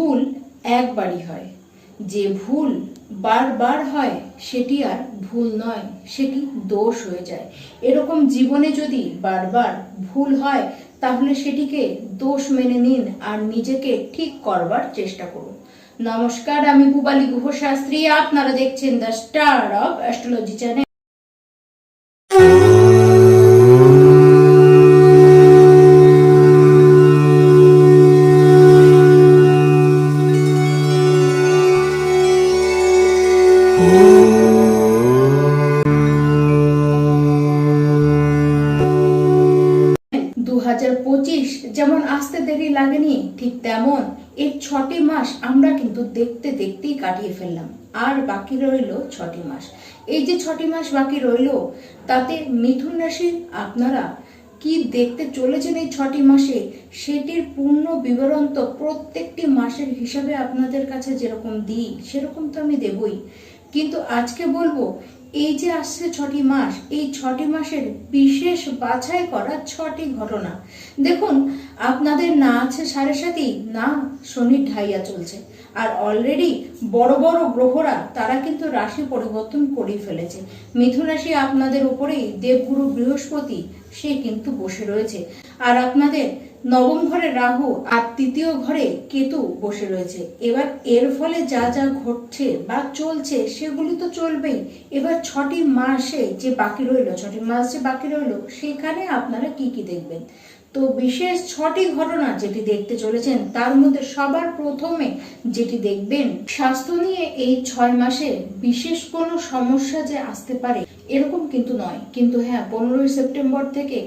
ভুল একবারই হয়। যে ভুল বারবার হয়, সেটি আর ভুল নয় সেটি দোষ হয়ে যায়। এরকম জীবনে যদি বারবার ভুল হয়, তাহলে সেটিকে দোষ মেনে নিন আর নিজেকে ঠিক করবার চেষ্টা করুন। নমস্কার, আমি পুবালি গুহ শাস্ত্রী আপনারা দেখছেন the star of astrology channel. ঠিক তেমন এই ছটি মাস আমরা কিন্তু দেখতে দেখতেই কাটিয়ে ফেললাম। আর বাকি রইল ছটি মাস। এই যে ছটি মাস বাকি রইল, তাতে মিথুন রাশি, আপনারা কি দেখতে চলেছেন এই ছটি মাসে? সেটির পূর্ণ বিবরণ তো প্রত্যেকটি মাসের হিসাবে আপনাদের কাছে যেরকম দিই, সেরকম তো আমি দেবই। কিন্তু আজকে বলব এই যে আসছে ছটি মাস, এই ছটি মাসের বিশেষ বাছাই করা ছটি ঘটনা। দেখুন, আপনাদের না আছে সাড়ে সাথী না শনির ঢাইয়া চলছে। আর অলরেডি বড় বড় গ্রহরা, তারা কিন্তু রাশি পরিবর্তন করে ফেলেছে। মিথুন রাশি আপনাদের উপরেই, দেবগুরু বৃহস্পতি, সে কিন্তু বসে রয়েছে। আর আপনাদের নবম ঘরে রাহু আর তৃতীয় ঘরে কেতু বসে রয়েছে। এবার এর ফলে যা যা ঘটছে বা চলছে সেগুলি তো চলবেই। এবার ছটি মাসে যে বাকি রইল, ছটি মাস যে বাকি রইল, সেখানে আপনারা কি কি দেখবেন? তো বিশেষ ছটি ঘটনা যেটি দেখতে চলেছেন, তার মধ্যে সবার প্রথমে যেটি দেখবেন, স্বাস্থ্য নিয়ে এই ছয় মাসে বিশেষ কোনো সমস্যা যে আসতে পারে, এরকম কিন্তু নয়। কিন্তু হ্যাঁ পনেরোই সেপ্টেম্বর থেকে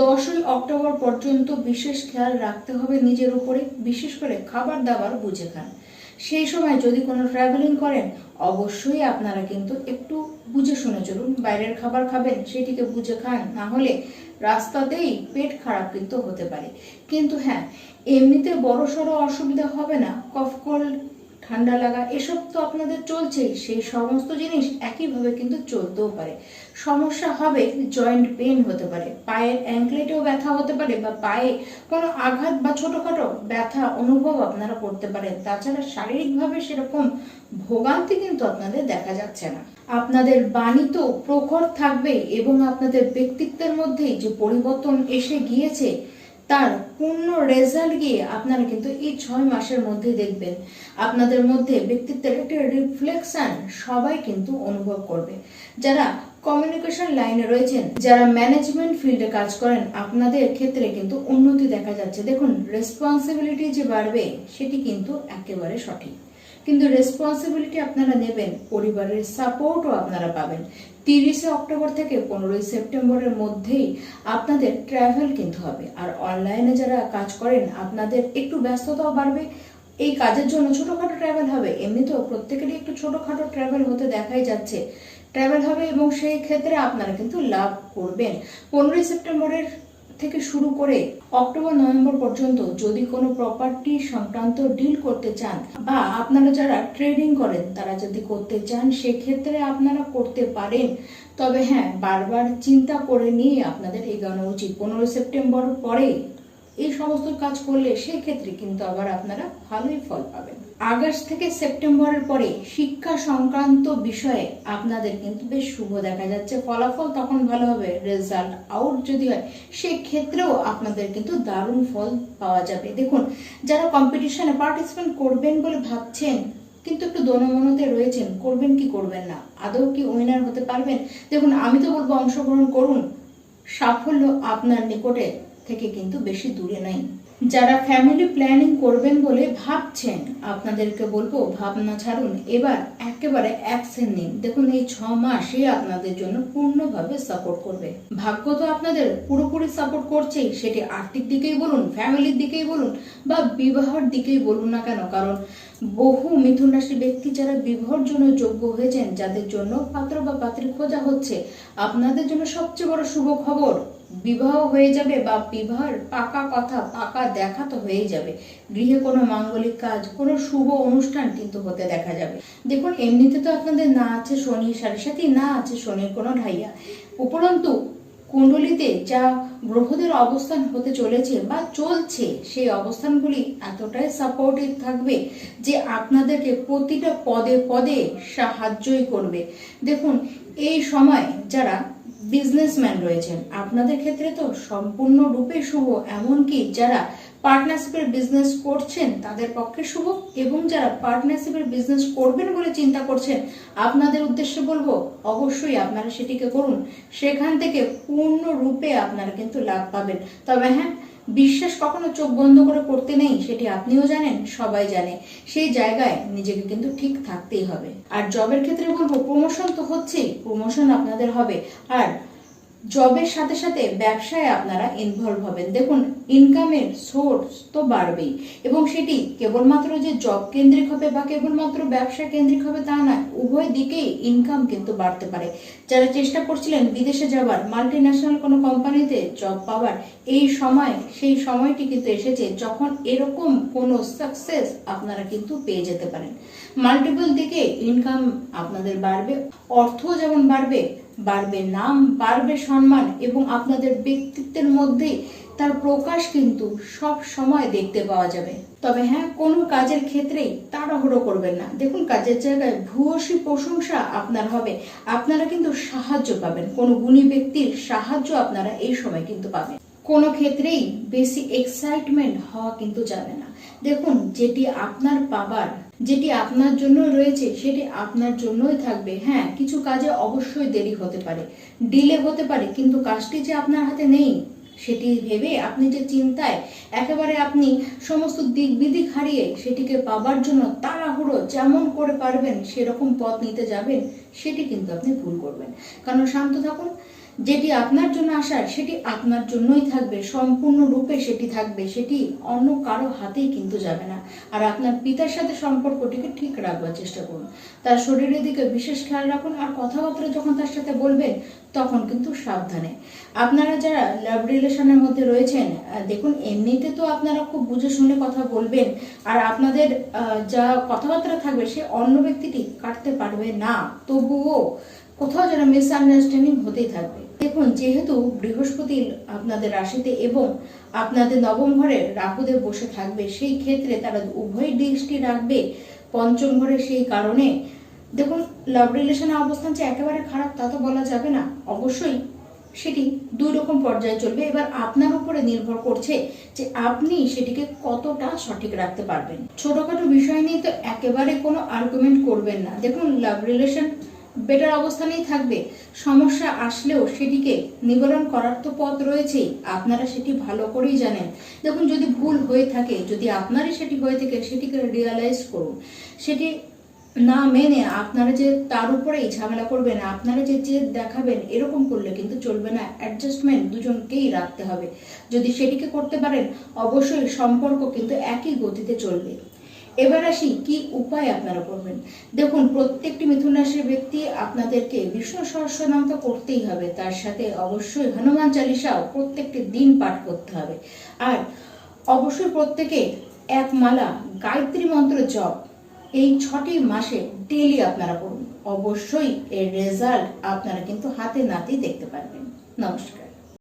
দশই অক্টোবর পর্যন্ত বিশেষ খেয়াল রাখতে হবে নিজের উপরে, বিশেষ করে খাবার দাবার বুঝে খান। সেই সময় যদি কোনো ট্রাভেলিং করেন, অবশ্যই আপনারা কিন্তু একটু বুঝে শুনে চলুন, বাইরের খাবার খাবেন, সেটিকে বুঝে খান। না হলে রাস্তাতেই পেট খারাপ কিন্তু হতে পারে। কিন্তু হ্যাঁ এমনিতে বড় সড়ো অসুবিধা হবে না। কফ, কোল্ড ঠান্ডা লাগা, এসব তো আপনাদের চলছেই। সেই সমস্ত জিনিস একইভাবে কিন্তু চলতেও পারে। সমস্যা হবে জয়েন্ট পেন হতে পারে, পায়ের অ্যাঙ্কলেটেও ব্যথা হতে পারে বা পায়ে কোনো আঘাত বা ছোটোখাটো ব্যথা অনুভব আপনারা করতে পারেন। তাছাড়া শারীরিকভাবে সেরকম ভোগান্তি কিন্তু আপনাদের দেখা যাচ্ছে না। আপনাদের বাণী তো প্রখর থাকবে এবং আপনাদের ব্যক্তিত্বের মধ্যেই যে পরিবর্তন এসে গিয়েছে তার পূর্ণ রেজাল্ট গিয়ে আপনারা কিন্তু এই ছয় মাসের মধ্যে দেখবেন। আপনাদের মধ্যে ব্যক্তিত্বের একটা রিফ্লেকশন সবাই কিন্তু অনুভব করবে। যারা কমিউনিকেশন লাইনে রয়েছেন, যারা ম্যানেজমেন্ট ফিল্ডে কাজ করেন, আপনাদের ক্ষেত্রে কিন্তু উন্নতি দেখা যাচ্ছে। দেখুন রেসপন্সিবিলিটি যে বাড়বে, সেটি কিন্তু একেবারে সঠিক। কিন্তু রেসপন্সিবিলিটি আপনারা নেবেন, পরিবারের সাপোর্টও আপনারা পাবেন। তিরিশে অক্টোবর থেকে পনেরোই সেপ্টেম্বরের মধ্যেই আপনাদের ট্রাভেল কিন্তু হবে। আর অনলাইনে যারা কাজ করেন, আপনাদের একটু ব্যস্ততাও বাড়বে। এই কাজের জন্য ছোটোখাটো ট্রাভেল হবে। এমনিতেও প্রত্যেকেরই একটু ছোটোখাটো ট্রাভেল হতে দেখাই যাচ্ছে। ট্রাভেল হবে এবং সেই ক্ষেত্রে আপনারা কিন্তু লাভ করবেন। পনেরোই সেপ্টেম্বরের থেকে শুরু করে অক্টোবর, নভেম্বর পর্যন্ত যদি কোনো প্রপার্টি সংক্রান্ত ডিল করতে চান বা আপনারা যারা ট্রেডিং করেন, তারা যদি করতে চান, সেক্ষেত্রে আপনারা করতে পারেন। তবে হ্যাঁ বারবার চিন্তা করে নিয়ে আপনাদের এগানো উচিত। পনেরোই সেপ্টেম্বর পরে এই সমস্ত কাজ করলে সেই ক্ষেত্রে কিন্তু আবার আপনারা ভালোই ফল পাবেন। আগস্ট থেকে সেপ্টেম্বরের পরে শিক্ষা সংক্রান্ত বিষয়ে আপনাদের কিন্তু বেশ শুভ দেখা যাচ্ছে। ফলাফল তখন ভালো হবে রেজাল্ট আউট যদি হয়, সেক্ষেত্রেও আপনাদের কিন্তু দারুণ ফল পাওয়া যাবে। দেখুন, যারা কম্পিটিশনে পার্টিসিপেন্ট করবেন বলে ভাবছেন, কিন্তু একটু দনমনতে রয়েছেন, করবেন কি করবেন না? আদৌ কি উইনার হতে পারবেন? দেখুন, আমি তো বলব অংশগ্রহণ করুন। সাফল্য আপনার নিকটে থেকে কিন্তু বেশি দূরে নাই। যারা ফ্যামিলি প্ল্যানিং করবেন বলে ভাবছেন, আপনাদেরকে বলব, ভাবনা ছাড়ুন। এবার একেবারে অ্যাকশন নিন দেখুন, এই ছ মাসই আপনাদের জন্য পূর্ণভাবে সাপোর্ট করবে। ভাগ্য তো আপনাদের পুরোপুরি সাপোর্ট করছেই। সেটি আর্থিক দিকেই বলুন ফ্যামিলির দিকেই বলুন, বা বিবাহর দিকেই বলুন না কেন? কারণ বহু মিথুন রাশি ব্যক্তি যারা বিবাহের জন্য যোগ্য হয়েছেন, যাদের জন্য পাত্র বা পাত্রী খোঁজা হচ্ছে, আপনাদের জন্য সবচেয়ে বড় শুভ খবর বিবাহ হয়ে যাবে বা বিবাহের পাকা কথা, পাকা দেখা তো হয়েই যাবে। গৃহে কোনো মাঙ্গলিক কাজ, কোনো শুভ অনুষ্ঠান কিন্তু হতে দেখা যাবে। দেখুন, এমনিতে তো আপনাদের না আছে শনি, সাড়ে সাথে না আছে শনির কোনো ঢাইয়া। উপরন্তু, কুণ্ডলিতে যা গ্রহদের অবস্থান হতে চলেছে বা চলছে, সেই অবস্থানগুলি এতটাই সাপোর্টিভ থাকবে যে আপনাদেরকে প্রতিটা পদে পদে সাহায্যই করবে। দেখুন, এই সময় যারা বিজনেসম্যান রয়েছেন। আপনাদের ক্ষেত্রে তো সম্পূর্ণ রূপে শুভ, এমনকি যারা পার্টনারশিপের বিজনেস করছেন, তাদের পক্ষে শুভ, এবং যারা পার্টনারশিপের বিজনেস করবেন বলে চিন্তা করছেন, আপনাদের উদ্দেশ্যে বলব, অবশ্যই আপনারা সেটিকে করুন। সেখান থেকে পূর্ণ রূপে আপনারা কিন্তু লাভ পাবেন। তবে হ্যাঁ বিশ্বাস কখনো চোখ বন্ধ করে করতে নেই, সেটি আপনিও জানেন, সবাই জানে। সেই জায়গায় নিজেকে কিন্তু ঠিক থাকতেই হবে। আর জবের ক্ষেত্রে বলব প্রমোশন তো হচ্ছেই প্রমোশন আপনাদের হবে। আর জবের সাথে সাথে ব্যবসায় আপনারা ইনভলভ হবেন। দেখুন ইনকামের সোর্স তো বাড়বেই। এবং সেটি কেবলমাত্র যে জব কেন্দ্রিক হবে বা কেবলমাত্র ব্যবসা কেন্দ্রিক হবে তা নয়, উভয় দিকেই ইনকাম কিন্তু বাড়তে পারে। যারা চেষ্টা করছিলেন বিদেশে যাওয়ার মাল্টি ন্যাশনাল কোনো কোম্পানিতে জব পাওয়ার, এই সময়, সেই সময়টি কিন্তু এসেছে যখন এরকম কোনো সাকসেস আপনারা কিন্তু পেয়ে যেতে পারেন। মাল্টিপল দিকে ইনকাম আপনাদের বাড়বে অর্থ যেমন বাড়বে বাড়বে নাম, বাড়বে সম্মান এবং আপনাদের ব্যক্তিত্বের মধ্যে তার প্রকাশ কিন্তু সব সময় দেখতে পাওয়া যাবে। তবে হ্যাঁ কোনো কাজের ক্ষেত্রেই তাড়াহুড়ো করবেন না। দেখুন, কাজের জায়গায় ভূয়সী প্রশংসা আপনার হবে। আপনারা কিন্তু সাহায্য পাবেন। কোনো গুণী ব্যক্তির সাহায্য আপনারা এই সময় কিন্তু পাবেন। কোনো ক্ষেত্রেই বেশি এক্সাইটমেন্ট হওয়া কিন্তু যাবে না। দেখুন, যেটি আপনার পাবার, যেটি আপনার জন্য রয়েছে, সেটি আপনার জন্যই থাকবে। হ্যাঁ কিছু কাজে অবশ্যই দেরি হতে পারে। ডিলে হতে পারে, কিন্তু কাজটি যে আপনার হাতে নেই, সেটি ভেবে আপনি যে চিন্তায় একেবারে আপনি সমস্ত দিক হারিয়ে সেটিকে পাবার জন্য তাড়াহুড়ো যেমন করে পারবেন, সেরকম পথ নিতে যাবেন, সেটি কিন্তু আপনি ভুল করবেন। কারণ শান্ত থাকুন। যেটি আপনার জন্য আসার, সেটি আপনার জন্যই থাকবে। সম্পূর্ণ রূপে সেটি থাকবে। সেটি অন্য কারও হাতেই কিন্তু যাবে না। আর আপনার পিতার সাথে সম্পর্কটিকে ঠিক রাখবার চেষ্টা করুন। তার শরীরের দিকে বিশেষ খেয়াল রাখুন আর কথাবার্তা যখন তার সাথে বলবেন, তখন কিন্তু সাবধানে। আপনারা যারা লাভ রিলেশনের মধ্যে রয়েছেন দেখুন, এমনিতে তো আপনারা খুব বুঝে শুনে কথা বলবেন আর আপনাদের যা কথাবার্তা থাকবে, সে অন্য ব্যক্তিটি কাটতে পারবে না। তবুও কোথাও যেন মিসআন্ডারস্ট্যান্ডিং হতেই থাকবে। দেখুন, যেহেতু বৃহস্পতি আপনাদের রাশিতে এবং আপনাদের নবম ঘরে রাহুদেব বসে থাকবে, সেই ক্ষেত্রে তারা উভয় দৃষ্টি রাখবে পঞ্চম ঘরে সেই কারণে। দেখুন লাভ রিলেশনের অবস্থান যে একেবারে খারাপ, তা তো বলা যাবে না। অবশ্যই সেটি দুই রকম পর্যায়ে চলবে। এবার আপনার উপরে নির্ভর করছে যে আপনি সেটিকে কতটা সঠিক রাখতে পারবেন। ছোটখাটো বিষয় নিয়ে তো একেবারে কোনো আর্গুমেন্ট করবেন না। দেখুন লাভ রিলেশন বেটার অবস্থানেই থাকবে। সমস্যা আসলেও সেটিকে নিবারণ করার তো পথ রয়েছেই। আপনারা সেটি ভালো করেই জানেন। দেখুন, যদি ভুল হয়ে থাকে, যদি আপনারই সেটি হয়ে থাকে, সেটিকে রিয়ালাইজ করুন। সেটি না মেনে আপনারা যে তার উপরেই ঝামেলা করবেন, আপনারা যে যে দেখাবেন, এরকম করলে কিন্তু চলবে না। অ্যাডজাস্টমেন্ট দুজনকেই রাখতে হবে। যদি সেটিকে করতে পারেন, অবশ্যই সম্পর্ক কিন্তু একই গতিতে চলবে। এবার আসি, কি উপায় আপনারা করবেন? দেখুন, প্রত্যেকটি মিথুন রাশির ব্যক্তি আপনাদেরকে বিষ্ণু সহস্র নাম তো করতেই হবে। তার সাথে অবশ্যই হনুমান চালিসাও প্রত্যেকটি দিন পাঠ করতে হবে। আর অবশ্যই প্রত্যেকে এক মালা গায়ত্রী মন্ত্র জপ এই ছটি মাসে ডেলি আপনারা করুন। অবশ্যই এর রেজাল্ট আপনারা কিন্তু হাতে নাতেই দেখতে পারবেন। নমস্কার।